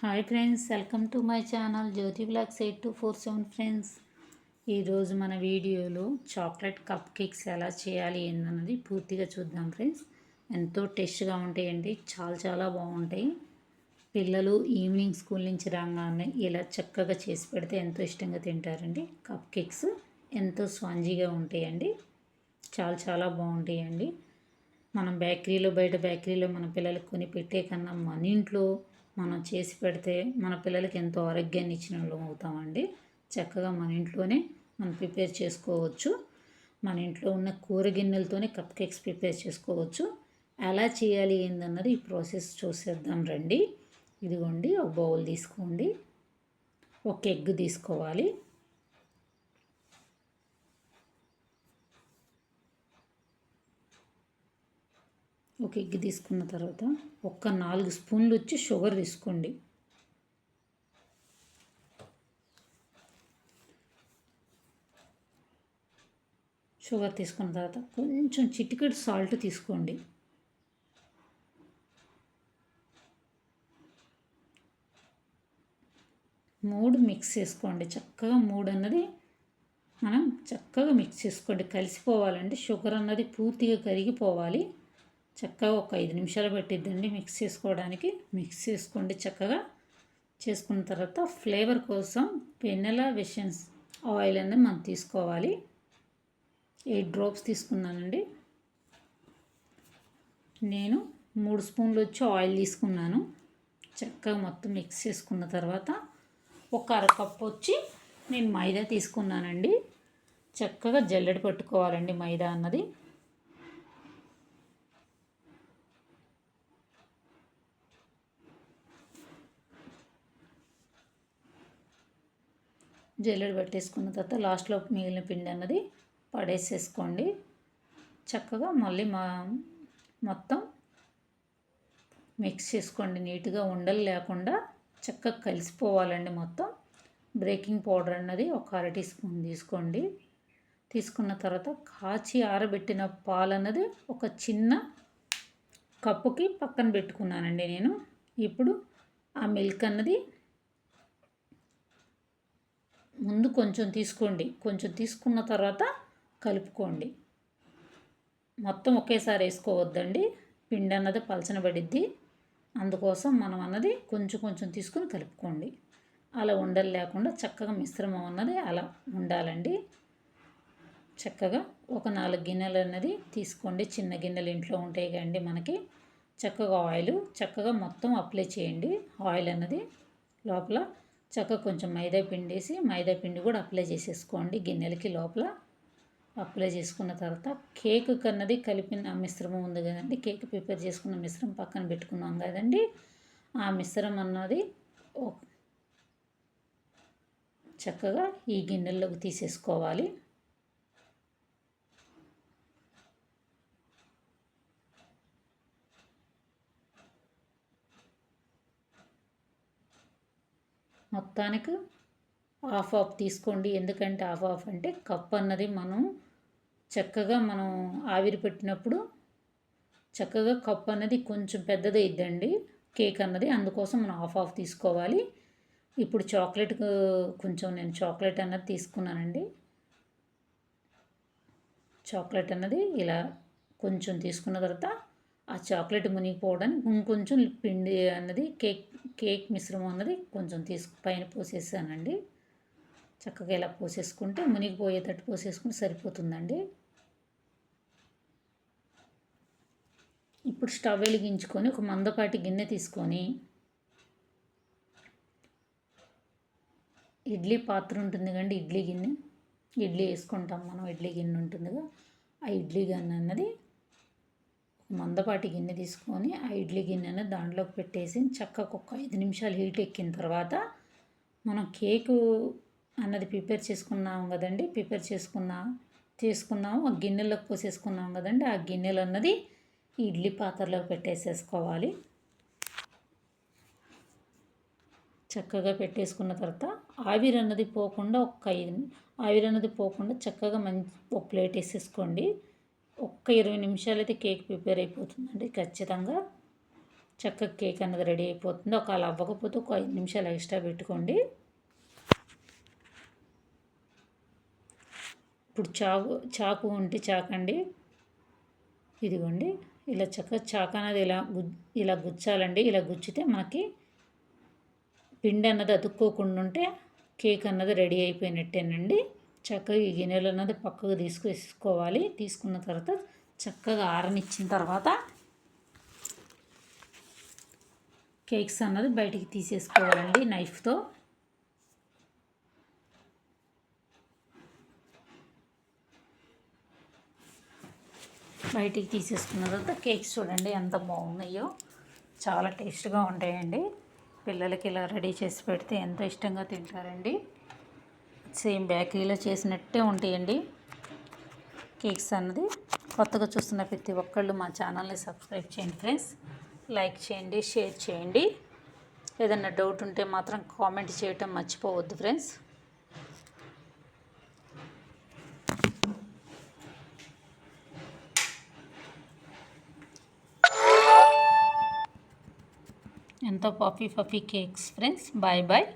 Hi friends welcome to my channel Jyothi blogs eight two four seven friends. ఈరోజు మన వీడియోలో chocolate cup cakes ఎలా చేయాలి ఏందన్నది పూర్తిగా చూద్దాం ఫ్రెండ్స్. ఎంతో టేస్ట్గా ఉంటాయండి చాలా చాలా బాగుంటాయి. పిల్లలు ఈవినింగ్ స్కూల్ నుంచి రాగానే ఇలా చక్కగా చేసి పెడితే ఎంతో ఇష్టంగా తింటారండి. కప్ కేక్స్ ఎంతో స్పాంజీగా ఉంటాయండి చాలా చాలా బాగుంటాయండి. మనం బేకరీలో బయట బేకరీలో మన పిల్లలకు కొని పెట్టే కన్నా మన ఇంట్లో మనం చేసి పెడితే మన పిల్లలకి ఎంతో ఆరోగ్యాన్ని ఇచ్చిన వాళ్ళం అవుతామండి. చక్కగా మన ఇంట్లోనే మనం ప్రిపేర్ చేసుకోవచ్చు. మన ఇంట్లో ఉన్న కూర గిన్నెలతోనే కప్ కేక్స్ ప్రిపేర్ చేసుకోవచ్చు. ఎలా చేయాలి ఏందన్నది ఈ ప్రాసెస్ చూసేద్దాం రండి. ఇదిగోండి ఒక బౌల్ తీసుకోండి. ఒక ఎగ్ తీసుకోవాలి. ఒక ఎగ్ తీసుకున్న తర్వాత ఒక్క నాలుగు స్పూన్లు వచ్చి షుగర్ తీసుకోండి. షుగర్ తీసుకున్న తర్వాత కొంచెం చిటికెడు సాల్ట్ తీసుకోండి. మూడు మిక్స్ చేసుకోండి. చక్కగా మూడు అన్నది మనం చక్కగా మిక్స్ చేసుకోండి. కలిసిపోవాలండి. షుగర్ అన్నది పూర్తిగా కరిగిపోవాలి. చక్కగా ఒక ఐదు నిమిషాలు పెట్టిద్దండి మిక్స్ చేసుకోవడానికి. మిక్స్ చేసుకోండి చక్కగా. చేసుకున్న తర్వాత ఫ్లేవర్ కోసం వెన్నెలా వెషన్స్ ఆయిల్ అనేది మనం తీసుకోవాలి. ఎయిట్ డ్రాప్స్ తీసుకున్నానండి. నేను మూడు స్పూన్లు వచ్చి ఆయిల్ తీసుకున్నాను. చక్కగా మొత్తం మిక్స్ చేసుకున్న తర్వాత ఒక అరకప్పు వచ్చి నేను మైదా తీసుకున్నానండి. చక్కగా జల్లెడ పట్టుకోవాలండి మైదా అన్నది. జల్లెడ పెట్టేసుకున్న తర్వాత లాస్ట్లో మిగిలిన పిండి అన్నది పడేసేసుకోండి. చక్కగా మళ్ళీ మా మొత్తం మిక్స్ చేసుకోండి. నీట్గా ఉండలు లేకుండా చక్కగా కలిసిపోవాలండి మొత్తం. బ్రేకింగ్ పౌడర్ అన్నది ఒక అర టీ స్పూన్ తీసుకోండి. తీసుకున్న తర్వాత కాచి ఆరబెట్టిన పాలు అన్నది ఒక చిన్న కప్పుకి పక్కన పెట్టుకున్నానండి నేను. ఇప్పుడు ఆ మిల్క్ అన్నది ముందు కొంచెం తీసుకోండి. కొంచెం తీసుకున్న తర్వాత కలుపుకోండి. మొత్తం ఒకేసారి వేసుకోవద్దండి. పిండి అన్నది పలచనబడిద్ది అందుకోసం మనం అన్నది కొంచెం కొంచెం తీసుకుని కలుపుకోండి. అలా ఉండలు లేకుండా చక్కగా మిశ్రమం అన్నది అలా ఉండాలండి. చక్కగా ఒక నాలుగు గిన్నెలు అన్నది తీసుకోండి. చిన్న గిన్నెలు ఇంట్లో ఉంటాయి కండి మనకి. చక్కగా ఆయిల్ చక్కగా మొత్తం అప్లై చేయండి. ఆయిల్ అన్నది లోపల చక్కగా కొంచెం మైదా పిండి వేసి మైదా పిండి కూడా అప్లై చేసేసుకోండి. గిన్నెలకి లోపల అప్లై చేసుకున్న తర్వాత కేక్ కన్నది కలిపిన మిశ్రమం ఉంది కదండి. కేక్ ప్రిపేర్ చేసుకున్న మిశ్రమం పక్కన పెట్టుకున్నాం కదండి. ఆ మిశ్రమం అన్నది చక్కగా ఈ గిన్నెల్లోకి తీసేసుకోవాలి. మొత్తానికి హాఫ్ ఆఫ్ తీసుకోండి. ఎందుకంటే హాఫ్ ఆఫ్ అంటే కప్ అన్నది మనం చక్కగా మనం ఆవిరి పెట్టినప్పుడు చక్కగా కప్ అన్నది కొంచెం పెద్దది ఇద్దండి కేక్ అన్నది అందుకోసం మనం హాఫ్ ఆఫ్ తీసుకోవాలి. ఇప్పుడు చాక్లెట్ కొంచెం నేను చాక్లెట్ అన్నది తీసుకున్నానండి. చాక్లెట్ అన్నది ఇలా కొంచెం తీసుకున్న తర్వాత ఆ చాక్లెట్ మునిగిపోవడానికి ఇంకొంచెం పిండి అన్నది కేక్ కేక్ మిశ్రమం అన్నది కొంచెం తీసుకు పైన పోసేసానండి. చక్కగా ఇలా పోసేసుకుంటే మునిగిపోయేటట్టు పోసేసుకుంటే సరిపోతుందండి. ఇప్పుడు స్టవ్ వెలిగించుకొని ఒక మందపాటి గిన్నె తీసుకొని ఇడ్లీ పాత్ర ఉంటుంది కండి ఇడ్లీ గిన్నె. ఇడ్లీ వేసుకుంటాం మనం ఇడ్లీ గిన్నె ఉంటుందిగా ఆ ఇడ్లీ గిన్నె అన్నది మందపాటి గిన్నె తీసుకొని ఆ ఇడ్లీ గిన్నెను దాంట్లోకి పెట్టేసి చక్కగా ఒక ఐదు నిమిషాలు హీట్ ఎక్కిన తర్వాత మనం కేకు అన్నది ప్రిపేర్ చేసుకున్నాం కదండి ప్రిపేర్ చేసుకున్నా తీసుకున్నాము ఆ గిన్నెలోకి పోసేసుకున్నాం కదండి ఆ గిన్నెలు అన్నది ఇడ్లీ పాత్రలో పెట్టేసేసుకోవాలి. చక్కగా పెట్టేసుకున్న తర్వాత ఆవిరి అన్నది పోకుండా ఒక ఐదు ఆవిరి అన్నది పోకుండా చక్కగా మంచి ఒక ప్లేట్ వేసేసుకోండి. ఒక్క ఇరవై నిమిషాలు అయితే కేక్ ప్రిపేర్ అయిపోతుందండి. ఖచ్చితంగా చక్కగా కేక్ అన్నది రెడీ అయిపోతుంది. ఒకవేళ అవ్వకపోతే ఒక ఐదు నిమిషాలు ఎక్స్ట్రా పెట్టుకోండి. ఇప్పుడు చాకు చాకు ఉంటే చాకండి. ఇదిగోండి. ఇలా చక్కగా చాకు అనేది ఇలా గు ఇలా గుచ్చాలండి. ఇలా గుచ్చితే మనకి పిండి అన్నది అతుక్కోకుండా ఉంటే కేక్ అన్నది రెడీ అయిపోయినట్టేనండి. చక్కగా ఈ గిన్నెలు అన్నది పక్కకు తీసుకేసుకోవాలి తీసుకున్న తర్వాత చక్కగా ఆరనిచ్చిన తర్వాత కేక్స్ అన్నది బయటికి తీసేసుకోవాలండి నైఫ్తో. బయటికి తీసేసుకున్న తర్వాత కేక్స్ చూడండి ఎంత బాగున్నాయో. చాలా టేస్ట్గా ఉంటాయండి. పిల్లలకి ఇలా రెడీ చేసి పెడితే ఎంతో ఇష్టంగా తింటారండి. సేమ్ బేకరీలో చేసినట్టే ఉంటాయండి. కేక్స్ అన్నది కొత్తగా చూస్తున్న ప్రతి ఒక్కళ్ళు మా ఛానల్ని సబ్స్క్రైబ్ చేయండి ఫ్రెండ్స్. లైక్ చేయండి షేర్ చేయండి. ఏదన్నా డౌట్ ఉంటే మాత్రం కామెంట్ చేయటం మర్చిపోవద్దు ఫ్రెండ్స్. ఎంతో puffy puffy cakes friends. Bye bye.